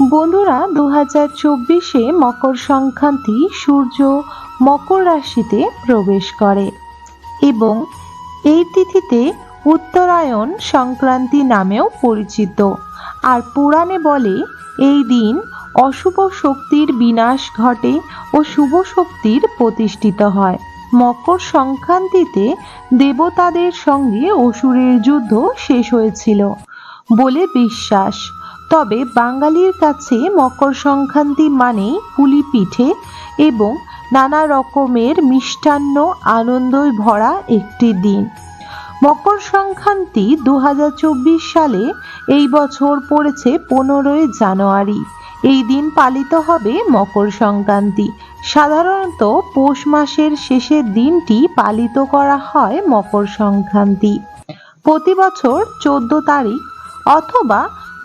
বন্ধুরা দু হাজার চব্বিশে মকর সংক্রান্তি সূর্য মকর রাশিতে প্রবেশ করে এবং এই তিথিতে উত্তরায়ণ সংক্রান্তি নামেও পরিচিত। আর পুরাণে বলে, এই দিন অশুভ শক্তির বিনাশ ঘটে ও শুভ শক্তির প্রতিষ্ঠিত হয়। মকর সংক্রান্তিতে দেবতাদের সঙ্গে অসুরের যুদ্ধ শেষ হয়েছিল বলে বিশ্বাস। তবে বাঙালির কাছে মকর সংক্রান্তি মানেই পুলি পিঠে এবং নানা রকমের মিষ্টান্ন আনন্দই ভরা একটি দিন। মকর সংক্রান্তি দু হাজার চব্বিশ সালে এই বছর পড়েছে পনেরোই জানুয়ারি। এই দিন পালিত হবে মকর সংক্রান্তি। সাধারণত পৌষ মাসের শেষের দিনটি পালিত করা হয় মকর সংক্রান্তি। প্রতি বছর চোদ্দ তারিখ অথবা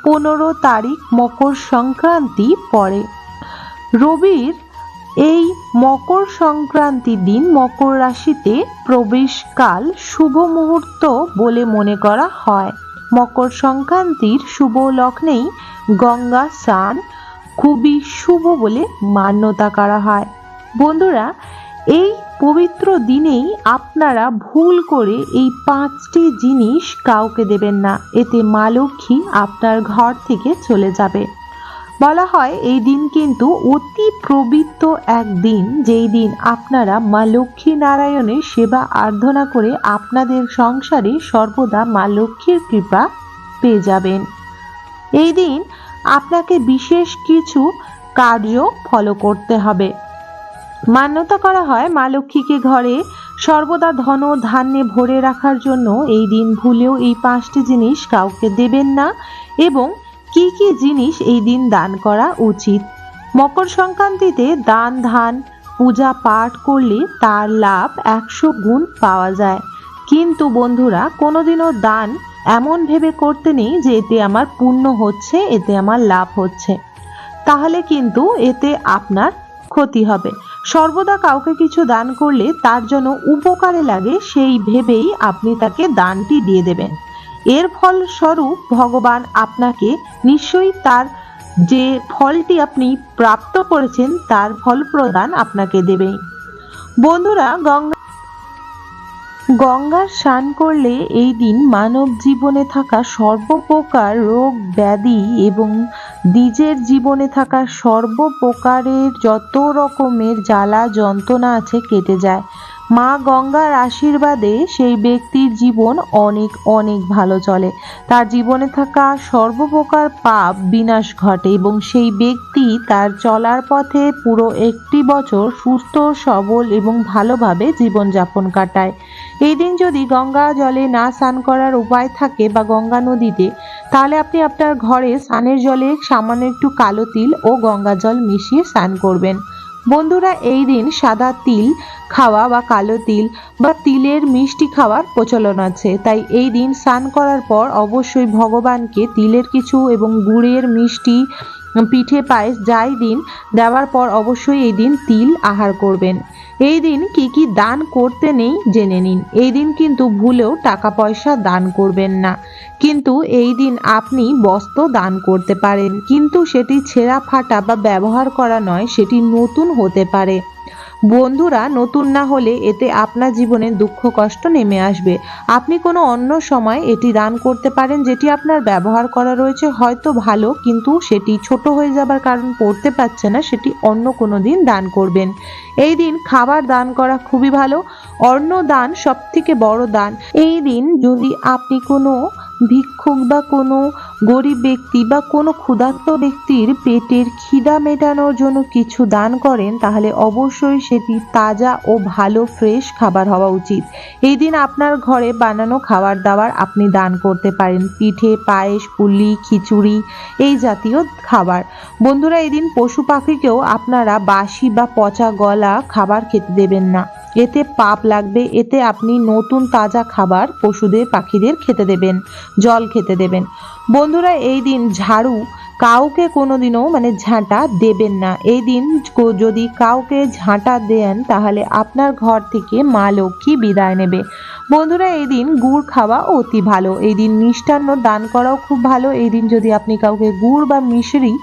পনেরো তারিখ মকর সংক্রান্তি পড়ে। রবির এই মকর সংক্রান্তির দিন মকর রাশিতে প্রবেশকাল শুভ মুহূর্ত বলে মনে করা হয়। মকর সংক্রান্তির শুভ লগ্নেই গঙ্গা স্নান খুবই শুভ বলে মান্যতা করা হয়। বন্ধুরা, এই পবিত্র দিনেই আপনারা ভুল করে এই পাঁচটি জিনিস কাউকে দেবেন না। এতে মা লক্ষ্মী আপনার ঘর থেকে চলে যাবে। বলা হয়, এই দিন কিন্তু অতি পবিত্র এক দিন, যেই দিন আপনারা মা লক্ষ্মী নারায়ণের সেবা আরাধনা করে আপনাদের সংসারে সর্বদা মা লক্ষ্মীর কৃপা পেয়ে যাবেন। এই দিন আপনাকে বিশেষ কিছু কার্য ফলো করতে হবে। মান্যতা করা হয় মা লক্ষ্মীকে ঘরে। সর্বদা ধন ধান্যে ভরে রাখার জন্য এই দিন ভুলেও এই পাঁচটি জিনিস কাউকে দেবেন না এবং কি কি জিনিস এই দিন দান করা উচিত? মকর সংক্রান্তিতে দান, ধান, পূজা পাঠ করলে তার লাভ একশো গুণ পাওয়া যায়। কিন্তু বন্ধুরা, কোনোদিনও দান এমন ভেবে করতে নেই যে এতে আমার পুণ্য হচ্ছে, এতে আমার লাভ হচ্ছে। তাহলে কিন্তু এতে আপনার ক্ষতি হবে। সর্বদা কাউকে কিছু দান করলে তার জন্য উপকারে লাগে সেই ভেবেই আপনি তাকে দানটি দিয়ে দেবেন। এর ফলস্বরূপ ভগবান আপনাকে নিশ্চয়ই তার যে ফলটি আপনি প্রাপ্ত করেছেন, তার ফল প্রদান আপনাকে দেবে বন্ধুরা গঙ্গা গঙ্গার স্নান করলে এই দিন মানব জীবনে থাকা সর্বপ্রকার রোগ, ব্যাধি এবং দ্বিজের জীবনে থাকা সর্বপ্রকারের যত রকমের জ্বালা, যন্ত্রণা আছে কেটে যায়। মা গঙ্গার আশীর্বাদে সেই ব্যক্তির জীবন অনেক অনেক ভালো চলে। তার জীবনে থাকা সর্বপ্রকার পাপ বিনাশ ঘটে এবং সেই ব্যক্তি তার চলার পথে পুরো একটি বছর সুস্থ, সবল এবং ভালোভাবে জীবনযাপন কাটায়। এই দিন যদি গঙ্গা জলে না স্নান করার উপায় থাকে বা গঙ্গা নদীতে, তাহলে আপনি আপনার ঘরে স্নানের জলে সামান্য একটু কালো তিল ও গঙ্গা জল মিশিয়ে স্নান করবেন। বন্ধুরা, এই দিন সাদা তিল খাওয়া বা কালো তিল বা তিলের মিষ্টি খাওয়ার প্রচলন আছে। তাই এই দিন স্নান করার পর অবশ্যই ভগবানকে তিলের কিছু এবং গুড়ের মিষ্টি পিঠে পায়েস যাই দিন, দেওয়ার পর অবশ্যই এই দিন তিল আহার করবেন। এই দিন কি কি দান করতে নেই জেনে নিন। এই দিন কিন্তু ভুলেও টাকা পয়সা দান করবেন না। কিন্তু এই দিন আপনি বস্ত্র দান করতে পারেন। কিন্তু সেটি ছেঁড়া ফাটা বা ব্যবহার করা নয়, সেটি নতুন হতে পারে। বন্ধুরা, নতুন না হলে এতে আপনার জীবনে দুঃখ, কষ্ট নেমে আসবে। আপনি কোনো অন্য সময় এটি দান করতে পারেন যেটি আপনার ব্যবহার করা রয়েছে। হয়তো ভালো, কিন্তু সেটি ছোট হয়ে যাবার কারণ পড়তে পারছে না, সেটি অন্য কোনো দিন দান করবেন। এই দিন খাবার দান করা খুবই ভালো। অন্ন দান সব থেকে বড় দান। এই দিন যদি আপনি কোনো ভিক্ষুক বা কোনো গরিব ব্যক্তি বা কোনো ক্ষুধার্ত ব্যক্তির পেটের খিদা মেটানোর জন্য কিছু দান করেন, তাহলে অবশ্যই সেটি তাজা ও ভালো ফ্রেশ খাবার হওয়া উচিত। এই দিন আপনার ঘরে বানানো খাবার দাবার আপনি দান করতে পারেন। পিঠে, পায়েস, পুলি, খিচুড়ি, এই জাতীয় খাবার। বন্ধুরা, এই দিন পশু পাখিকেও আপনারা বাসি বা পচা গলা খাবার খেতে দেবেন না। এতে পাপ লাগবে, এতে আপনি নতুন তাজা খাবার পশুদের, পাখিদের খেতে দেবেন, জল খেতে দেবেন। বন্ধুরা, এই দিন ঝাড়ু কাউকে কোনোদিনও মানে ঝাঁটা দেবেন না। এই দিন যদি কাউকে ঝাঁটা দেন, তাহলে আপনার ঘর থেকে মা লক্ষ্মী বিদায় নেবে। বন্ধুরা, এই দিন গুড় খাওয়া অতি ভালো। এই দিন মিষ্টান্ন দান করাও খুব ভালো। এই দিন যদি আপনি কাউকে গুড় বা মিশরি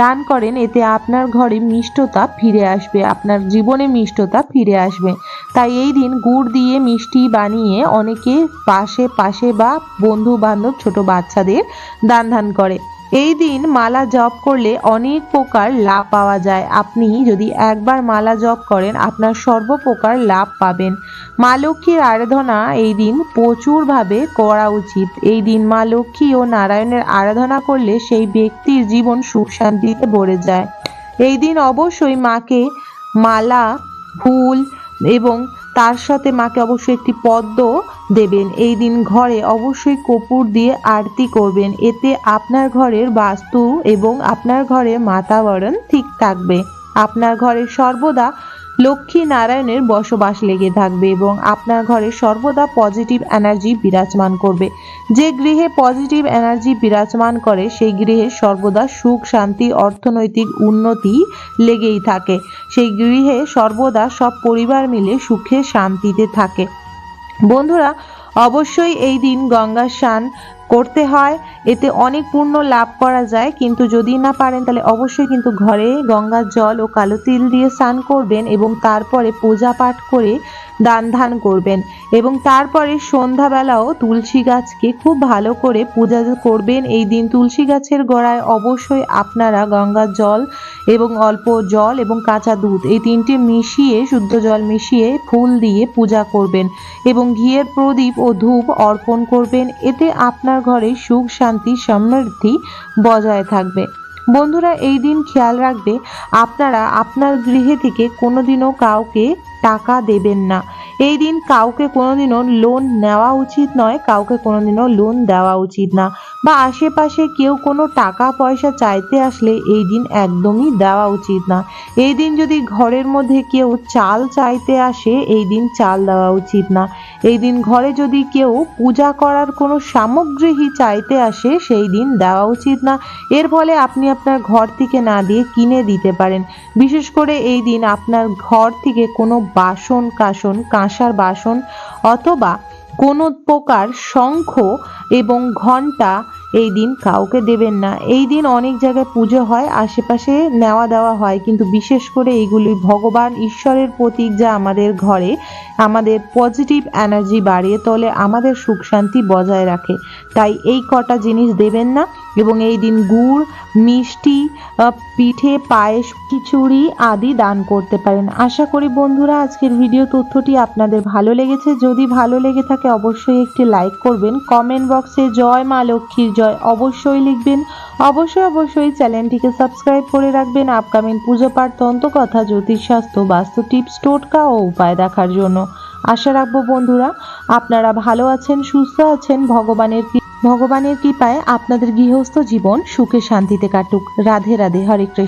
দান করেন, এতে আপনার ঘরে মিষ্টতা ফিরে আসবে, আপনার জীবনে মিষ্টতা ফিরে আসবে। তাই এই দিন গুড় দিয়ে মিষ্টি বানিয়ে অনেকে পাশে পাশে বা বন্ধু বান্ধব ছোট বাচ্চাদের দান ধান করে। এই দিন মালা জপ করলে অনেক প্রকার লাভ পাওয়া যায়। আপনি যদি একবার মালা জপ করেন, আপনার সর্বপ্রকার লাভ পাবেন। মা লক্ষ্মীর আরাধনা এই দিন প্রচুরভাবে করা উচিত। এই দিন মা লক্ষ্মী ও নারায়ণের আরাধনা করলে সেই ব্যক্তির জীবন সুখ শান্তিতে ভরে যায়। এই দিন অবশ্যই মাকে মালা, ফুল এবং তার সাথে মাকে অবশ্যই একটি পদ্ম দেবেন। এই দিন ঘরে অবশ্যই কপুর দিয়ে আরতি করবেন। এতে আপনার ঘরের বাস্তু এবং আপনার ঘরে মাতাবরণ ঠিক থাকবে। আপনার ঘরে সর্বদা লক্ষ্মী নারায়ণের বসবাস লেগে থাকবে এবং আপনার ঘরে সর্বদা পজিটিভ এনার্জি বিরাজমান করবে। যে গৃহে পজিটিভ এনার্জি বিরাজমান করে, সেই গৃহে সর্বদা সুখ, শান্তি, অর্থনৈতিক উন্নতি লেগেই থাকে। সেই গৃহে সর্বদা সব পরিবার মিলে সুখে শান্তিতে থাকে। বন্ধুরা, অবশ্যই এই দিন গঙ্গা স্নান করতে হয়। এতে অনেক পূর্ণ লাভ করা যায়। কিন্তু যদি না পারেন, তাহলে অবশ্যই কিন্তু ঘরে গঙ্গার জল ও কালো তিল দিয়ে স্নান করবেন এবং তারপরে পূজা পাঠ করে দান ধান করবেন। এবং তারপরে সন্ধ্যাবেলাও তুলসী গাছকে খুব ভালো করে পূজা করবেন। এই দিন তুলসী গাছের গোড়ায় অবশ্যই আপনারা গঙ্গার জল এবং অল্প জল এবং কাঁচা দুধ, এই তিনটে মিশিয়ে, শুদ্ধ জল মিশিয়ে ফুল দিয়ে পূজা করবেন। এবং ঘিয়ের প্রদীপ ও ধূপ অর্পণ করবেন। এতে আপনার ঘরে সুখ, শান্তি, সমৃদ্ধি বজায় থাকবে। বন্ধুরা, এই দিন খেয়াল রাখবে, আপনারা আপনার গৃহে থেকে কোনোদিনও কাউকে টাকা দেবেন না। এই দিন কাউকে কোনোদিনও লোন নেওয়া উচিত নয়, কাউকে কোনোদিনও লোন দেওয়া উচিত না। বা আশেপাশে কেউ কোনো টাকা পয়সা চাইতে আসলে এই দিন একদমই দেওয়া উচিত না। এই দিন যদি ঘরের মধ্যে কেউ চাল চাইতে আসে, এই দিন চাল দেওয়া উচিত না। এই দিন ঘরে যদি কেউ পূজা করার কোনো সামগ্রী চাইতে আসে, সেই দিন দেওয়া উচিত না। এর ফলে আপনি আপনার ঘর থেকে না দিয়ে কিনে দিতে পারেন। বিশেষ করে এই দিন আপনার ঘর থেকে কোনো বাসন কাসন কাঁসার বাসন অথবা কোনো প্রকার শঙ্খ এবং ঘণ্টা এই দিন কাউকে দেবেন না। এই দিন অনেক জায়গায় পুজো হয়, আশেপাশে নেওয়া দেওয়া হয়, কিন্তু বিশেষ করে এইগুলি ভগবান ঈশ্বরের প্রতীক যা আমাদের ঘরে, আমাদের পজিটিভ এনার্জি বাড়িয়ে তোলে, আমাদের সুখ শান্তি বজায় রাখে। তাই এই কটা জিনিস দেবেন না এবং এই দিন গুড়, মিষ্টি পিঠে, পায়েস, খিচুড়ি আদি দান করতে পারেন। আশা করি বন্ধুরা, আজকের ভিডিও তথ্যটি আপনাদের ভালো লেগেছে। যদি ভালো লেগে থাকে, অবশ্যই একটি লাইক করবেন। কমেন্ট বক্সে জয় মা লক্ষ্মীর জয় অবশ্যই লিখবেন। অবশ্যই অবশ্যই চ্যানেলটিকে সাবস্ক্রাইব করে রাখবেন আপকামিং পুজো পাঠ তন্ত্রকথা জ্যোতিষশাস্ত্র বাস্তু টিপস টোটকা ও উপায় দেখার জন্য। আশা রাখব বন্ধুরা, আপনারা ভালো আছেন, সুস্থ আছেন, ভগবানের ভগবানের কৃপায় আপনাদের গৃহস্থ জীবন সুখে শান্তিতে কাটুক। রাধে রাধে হরে কৃষ্ণ।